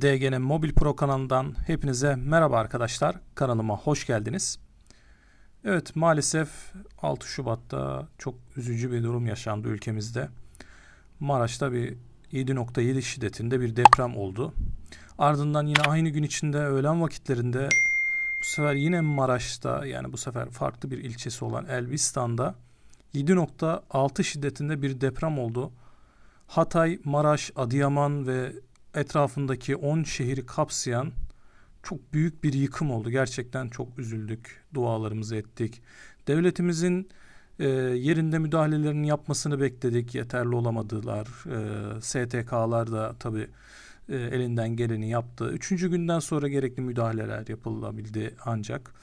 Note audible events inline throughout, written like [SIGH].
DGN Mobil Pro kanalından hepinize merhaba arkadaşlar. Kanalıma hoş geldiniz. Evet maalesef 6 Şubat'ta çok üzücü bir durum yaşandı ülkemizde. Maraş'ta bir 7.7 şiddetinde bir deprem oldu. Ardından yine aynı gün içinde öğlen vakitlerinde bu sefer yine Maraş'ta yani bu sefer farklı bir ilçesi olan Elbistan'da 7.6 şiddetinde bir deprem oldu. Hatay, Maraş, Adıyaman ve etrafındaki 10 şehri kapsayan çok büyük bir yıkım oldu. Gerçekten çok üzüldük. Dualarımızı ettik. Devletimizin e, yerinde müdahalelerini yapmasını bekledik. Yeterli olamadılar. E, STK'lar da tabii e, elinden geleni yaptı. Üçüncü günden sonra gerekli müdahaleler yapılabildi ancak.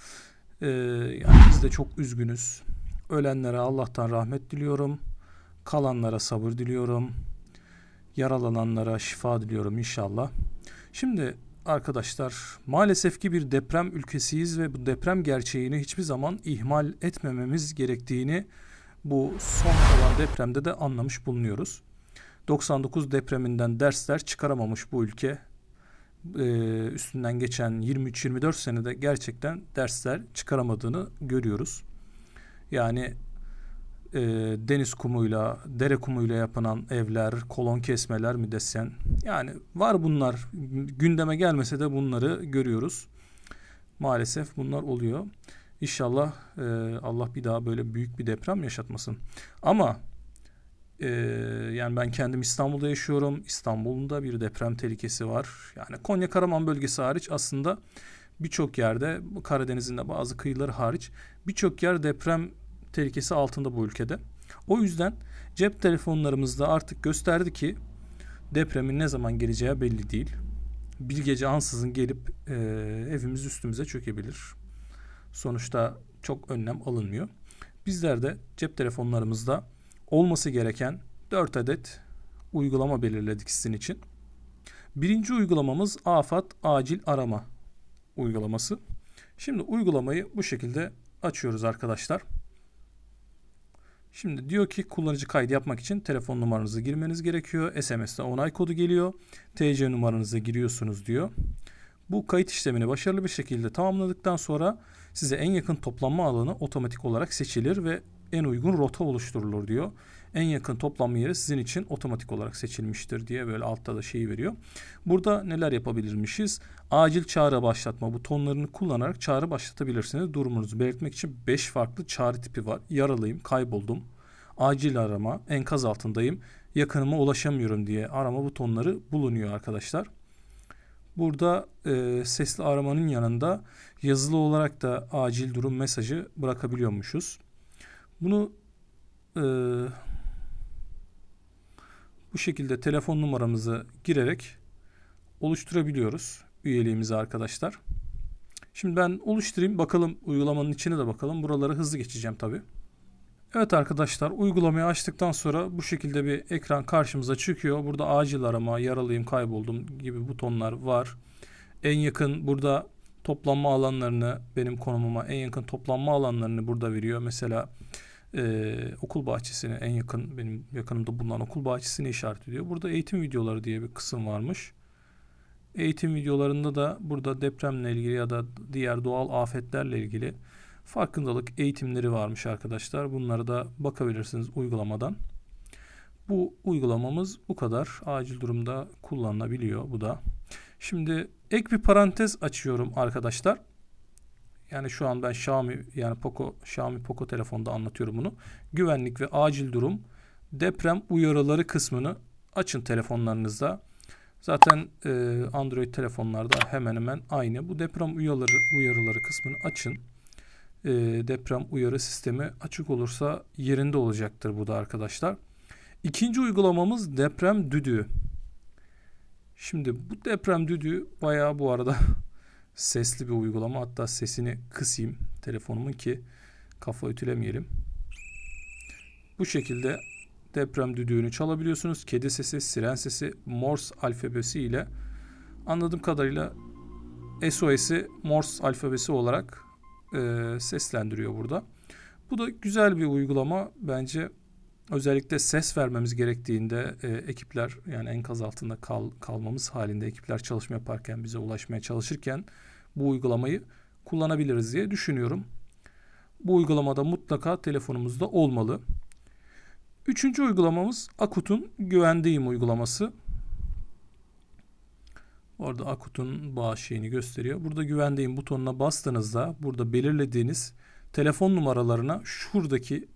E, yani biz de çok üzgünüz. Ölenlere Allah'tan rahmet diliyorum. Kalanlara sabır diliyorum. Yaralananlara şifa diliyorum inşallah. Şimdi arkadaşlar maalesef ki bir deprem ülkesiyiz ve bu deprem gerçeğini hiçbir zaman ihmal etmememiz gerektiğini bu son olan depremde de anlamış bulunuyoruz. 99 depreminden dersler çıkaramamış bu ülke. Ee, üstünden geçen 23-24 senede gerçekten dersler çıkaramadığını görüyoruz. Yani e, deniz kumuyla, dere kumuyla yapılan evler, kolon kesmeler mi desen. Yani var bunlar. Gündeme gelmese de bunları görüyoruz. Maalesef bunlar oluyor. İnşallah e, Allah bir daha böyle büyük bir deprem yaşatmasın. Ama e, yani ben kendim İstanbul'da yaşıyorum. İstanbul'un da bir deprem tehlikesi var. Yani Konya Karaman bölgesi hariç aslında birçok yerde Karadeniz'in de bazı kıyıları hariç birçok yer deprem tehlikesi altında bu ülkede. O yüzden cep telefonlarımızda artık gösterdi ki depremin ne zaman geleceği belli değil. Bir gece ansızın gelip e, evimiz üstümüze çökebilir. Sonuçta çok önlem alınmıyor. Bizler de cep telefonlarımızda olması gereken 4 adet uygulama belirledik sizin için. Birinci uygulamamız AFAD Acil Arama uygulaması. Şimdi uygulamayı bu şekilde açıyoruz arkadaşlar. Şimdi diyor ki kullanıcı kaydı yapmak için telefon numaranızı girmeniz gerekiyor. SMS'te onay kodu geliyor. TC numaranızı giriyorsunuz diyor. Bu kayıt işlemini başarılı bir şekilde tamamladıktan sonra size en yakın toplanma alanı otomatik olarak seçilir ve en uygun rota oluşturulur diyor. En yakın toplanma yeri sizin için otomatik olarak seçilmiştir diye böyle altta da şeyi veriyor. Burada neler yapabilirmişiz? Acil çağrı başlatma butonlarını kullanarak çağrı başlatabilirsiniz. Durumunuzu belirtmek için 5 farklı çağrı tipi var. Yaralıyım, kayboldum, acil arama, enkaz altındayım, yakınıma ulaşamıyorum diye arama butonları bulunuyor arkadaşlar. Burada e, sesli aramanın yanında yazılı olarak da acil durum mesajı bırakabiliyormuşuz. Bunu e, bu şekilde telefon numaramızı girerek oluşturabiliyoruz üyeliğimizi arkadaşlar. Şimdi ben oluşturayım bakalım uygulamanın içine de bakalım. Buraları hızlı geçeceğim tabi. Evet arkadaşlar uygulamayı açtıktan sonra bu şekilde bir ekran karşımıza çıkıyor. Burada acil arama, yaralıyım, kayboldum gibi butonlar var. En yakın burada toplanma alanlarını benim konumuma en yakın toplanma alanlarını burada veriyor. Mesela e, okul bahçesine en yakın benim yakınımda bulunan okul bahçesini işaret ediyor. Burada eğitim videoları diye bir kısım varmış. Eğitim videolarında da burada depremle ilgili ya da diğer doğal afetlerle ilgili farkındalık eğitimleri varmış arkadaşlar. Bunlara da bakabilirsiniz uygulamadan. Bu uygulamamız bu kadar. Acil durumda kullanılabiliyor bu da. Şimdi ek bir parantez açıyorum arkadaşlar. Yani şu an ben Xiaomi yani Poco Xiaomi Poco telefonda anlatıyorum bunu. Güvenlik ve acil durum deprem uyarıları kısmını açın telefonlarınızda. Zaten e, Android telefonlarda hemen hemen aynı. Bu deprem uyarıları, uyarıları kısmını açın. E, deprem uyarı sistemi açık olursa yerinde olacaktır bu da arkadaşlar. İkinci uygulamamız deprem düdüğü. Şimdi bu deprem düdüğü bayağı bu arada [LAUGHS] sesli bir uygulama. Hatta sesini kısayım telefonumun ki kafa ütülemeyelim. Bu şekilde deprem düdüğünü çalabiliyorsunuz. Kedi sesi, siren sesi, Morse alfabesi ile anladığım kadarıyla SOS'i Morse alfabesi olarak e, seslendiriyor burada. Bu da güzel bir uygulama. Bence özellikle ses vermemiz gerektiğinde e, ekipler yani enkaz altında kal, kalmamız halinde ekipler çalışma yaparken bize ulaşmaya çalışırken bu uygulamayı kullanabiliriz diye düşünüyorum. Bu uygulamada mutlaka telefonumuzda olmalı. Üçüncü uygulamamız Akut'un güvendeyim uygulaması. Orada Akut'un bağış şeyini gösteriyor. Burada güvendeyim butonuna bastığınızda burada belirlediğiniz telefon numaralarına şuradaki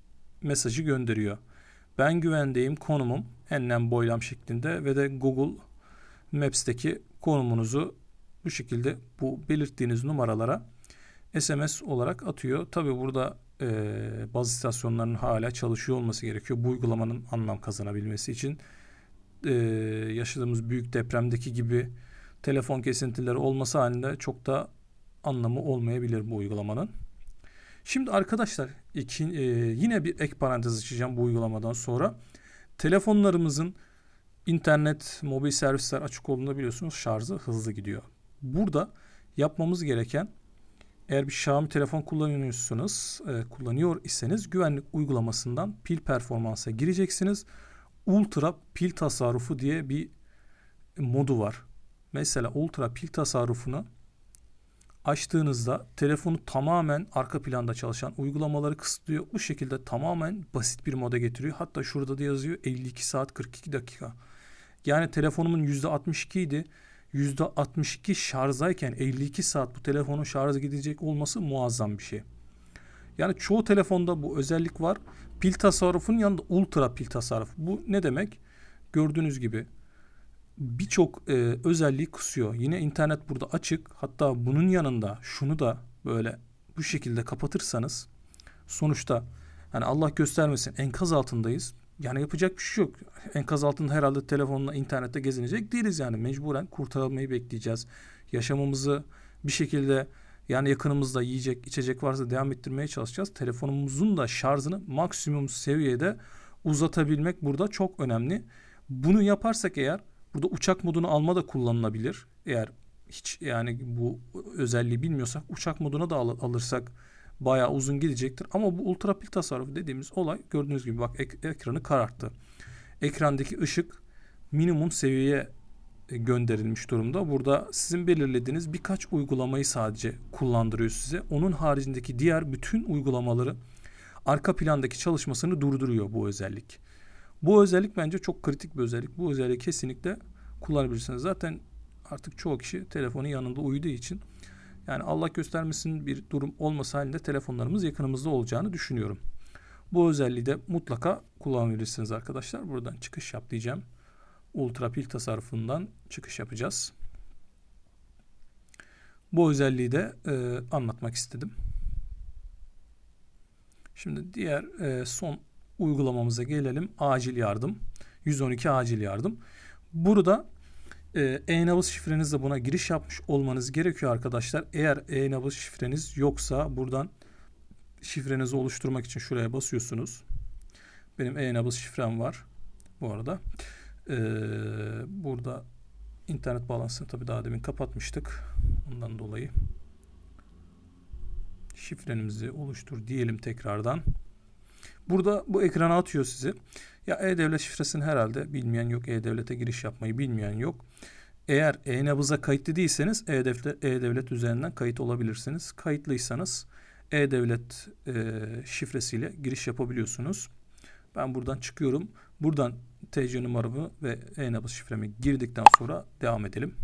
mesajı gönderiyor. Ben güvendeyim konumum enlem boylam şeklinde ve de Google Maps'teki konumunuzu bu şekilde bu belirttiğiniz numaralara SMS olarak atıyor. Tabi burada e, bazı istasyonların hala çalışıyor olması gerekiyor. Bu uygulamanın anlam kazanabilmesi için e, yaşadığımız büyük depremdeki gibi telefon kesintileri olması halinde çok da anlamı olmayabilir bu uygulamanın. Şimdi arkadaşlar iki, e, yine bir ek parantez açacağım bu uygulamadan sonra. Telefonlarımızın internet, mobil servisler açık olduğunda biliyorsunuz şarjı hızlı gidiyor. Burada yapmamız gereken eğer bir Xiaomi telefon kullanıyorsunuz, e, kullanıyor iseniz güvenlik uygulamasından pil performansa gireceksiniz. Ultra pil tasarrufu diye bir modu var. Mesela ultra pil tasarrufunu açtığınızda telefonu tamamen arka planda çalışan uygulamaları kısıtlıyor. Bu şekilde tamamen basit bir moda getiriyor. Hatta şurada da yazıyor 52 saat 42 dakika. Yani telefonumun %62 idi. %62 şarjdayken 52 saat bu telefonun şarjı gidecek olması muazzam bir şey. Yani çoğu telefonda bu özellik var. Pil tasarrufunun yanında ultra pil tasarrufu. Bu ne demek? Gördüğünüz gibi birçok e, özelliği kısıyor. Yine internet burada açık. Hatta bunun yanında şunu da böyle bu şekilde kapatırsanız sonuçta yani Allah göstermesin enkaz altındayız. Yani yapacak bir şey yok. Enkaz altında herhalde telefonla internette gezinecek değiliz yani. Mecburen kurtarılmayı bekleyeceğiz. Yaşamımızı bir şekilde yani yakınımızda yiyecek, içecek varsa devam ettirmeye çalışacağız. Telefonumuzun da şarjını maksimum seviyede uzatabilmek burada çok önemli. Bunu yaparsak eğer burada uçak modunu alma da kullanılabilir. Eğer hiç yani bu özelliği bilmiyorsak uçak moduna da al- alırsak bayağı uzun gidecektir. Ama bu ultra pil tasarrufu dediğimiz olay gördüğünüz gibi bak ek- ekranı kararttı. Ekrandaki ışık minimum seviyeye e, gönderilmiş durumda. Burada sizin belirlediğiniz birkaç uygulamayı sadece kullandırıyor size. Onun haricindeki diğer bütün uygulamaları arka plandaki çalışmasını durduruyor bu özellik. Bu özellik bence çok kritik bir özellik. Bu özelliği kesinlikle kullanabilirsiniz. Zaten artık çoğu kişi telefonu yanında uyuduğu için yani Allah göstermesin bir durum olmasa halinde telefonlarımız yakınımızda olacağını düşünüyorum. Bu özelliği de mutlaka kullanabilirsiniz arkadaşlar. Buradan çıkış yap diyeceğim. Ultra pil tasarrufundan çıkış yapacağız. Bu özelliği de e, anlatmak istedim. Şimdi diğer e, son uygulamamıza gelelim. Acil yardım. 112 acil yardım. Burada e, e-nabız şifrenizle buna giriş yapmış olmanız gerekiyor arkadaşlar. Eğer e-nabız şifreniz yoksa buradan şifrenizi oluşturmak için şuraya basıyorsunuz. Benim e-nabız şifrem var bu arada. Ee, burada internet bağlantısını tabii daha demin kapatmıştık. Ondan dolayı şifrenizi oluştur diyelim tekrardan. Burada bu ekrana atıyor sizi. Ya e-devlet şifresini herhalde bilmeyen yok. E-devlete giriş yapmayı bilmeyen yok. Eğer e-nabıza kayıtlı değilseniz e-devlet, e-devlet üzerinden kayıt olabilirsiniz. Kayıtlıysanız e-devlet e, şifresiyle giriş yapabiliyorsunuz. Ben buradan çıkıyorum. Buradan TC numaramı ve e-nabız şifremi girdikten sonra devam edelim.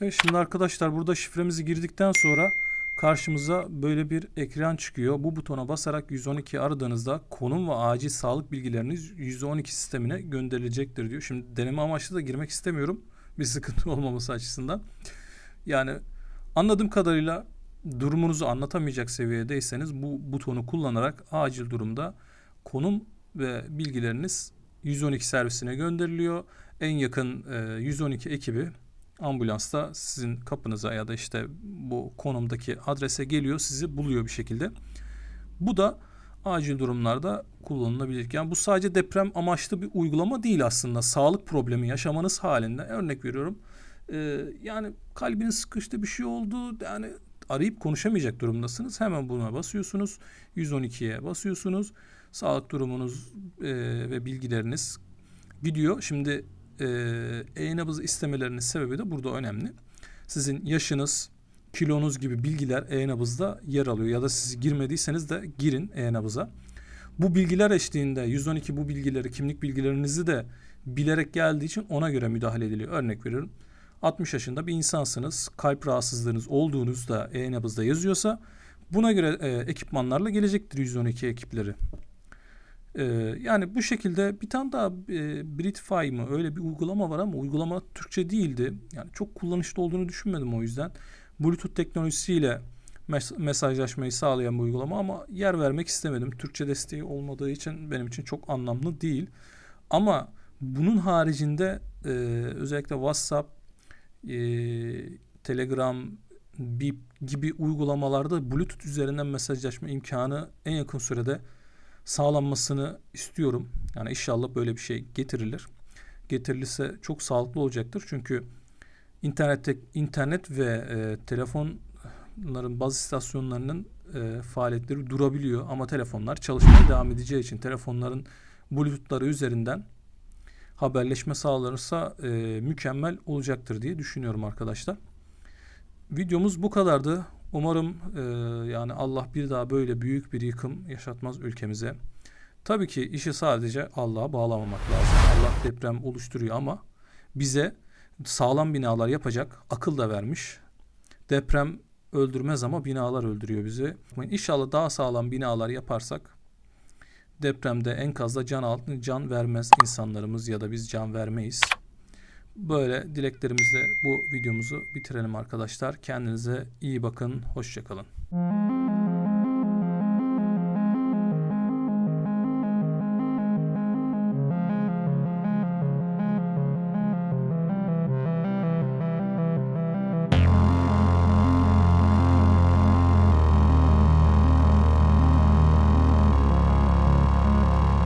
Evet şimdi arkadaşlar burada şifremizi girdikten sonra karşımıza böyle bir ekran çıkıyor. Bu butona basarak 112 aradığınızda konum ve acil sağlık bilgileriniz 112 sistemine gönderilecektir diyor. Şimdi deneme amaçlı da girmek istemiyorum. [LAUGHS] Bir sıkıntı olmaması açısından. Yani anladığım kadarıyla durumunuzu anlatamayacak seviyedeyseniz bu butonu kullanarak acil durumda konum ve bilgileriniz 112 servisine gönderiliyor. En yakın e, 112 ekibi ambulansta sizin kapınıza ya da işte bu konumdaki adrese geliyor, sizi buluyor bir şekilde. Bu da acil durumlarda kullanılabilir. Yani bu sadece deprem amaçlı bir uygulama değil aslında. Sağlık problemi yaşamanız halinde örnek veriyorum. Ee, yani kalbiniz sıkıştı bir şey oldu. Yani arayıp konuşamayacak durumdasınız. Hemen buna basıyorsunuz. 112'ye basıyorsunuz. sağlık durumunuz e, ve bilgileriniz gidiyor. Şimdi e, e-nabız istemelerinin sebebi de burada önemli. Sizin yaşınız, kilonuz gibi bilgiler e-nabızda yer alıyor ya da siz girmediyseniz de girin e-nabıza. Bu bilgiler eşliğinde 112 bu bilgileri, kimlik bilgilerinizi de bilerek geldiği için ona göre müdahale ediliyor. Örnek veriyorum. 60 yaşında bir insansınız. Kalp rahatsızlığınız olduğunuzda e-nabızda yazıyorsa buna göre e, ekipmanlarla gelecektir 112 ekipleri. E, yani bu şekilde bir tane daha e, Britify mı öyle bir uygulama var ama uygulama Türkçe değildi. Yani çok kullanışlı olduğunu düşünmedim o yüzden. Bluetooth teknolojisiyle mes- mesajlaşmayı sağlayan bir uygulama ama yer vermek istemedim. Türkçe desteği olmadığı için benim için çok anlamlı değil. Ama bunun haricinde e, özellikle WhatsApp, e, Telegram, Bip gibi uygulamalarda Bluetooth üzerinden mesajlaşma imkanı en yakın sürede sağlanmasını istiyorum. Yani inşallah böyle bir şey getirilir. Getirilirse çok sağlıklı olacaktır. Çünkü internette internet ve e, telefonların baz istasyonlarının e, faaliyetleri durabiliyor ama telefonlar çalışmaya devam edeceği için telefonların Bluetooth'ları üzerinden haberleşme sağlanırsa e, mükemmel olacaktır diye düşünüyorum arkadaşlar. Videomuz bu kadardı. Umarım e, yani Allah bir daha böyle büyük bir yıkım yaşatmaz ülkemize. Tabii ki işi sadece Allah'a bağlamamak lazım. Allah deprem oluşturuyor ama bize sağlam binalar yapacak akıl da vermiş. Deprem öldürmez ama binalar öldürüyor bizi. İnşallah daha sağlam binalar yaparsak depremde enkazda can al, can vermez insanlarımız ya da biz can vermeyiz. Böyle dileklerimizle bu videomuzu bitirelim arkadaşlar. Kendinize iyi bakın. Hoşçakalın.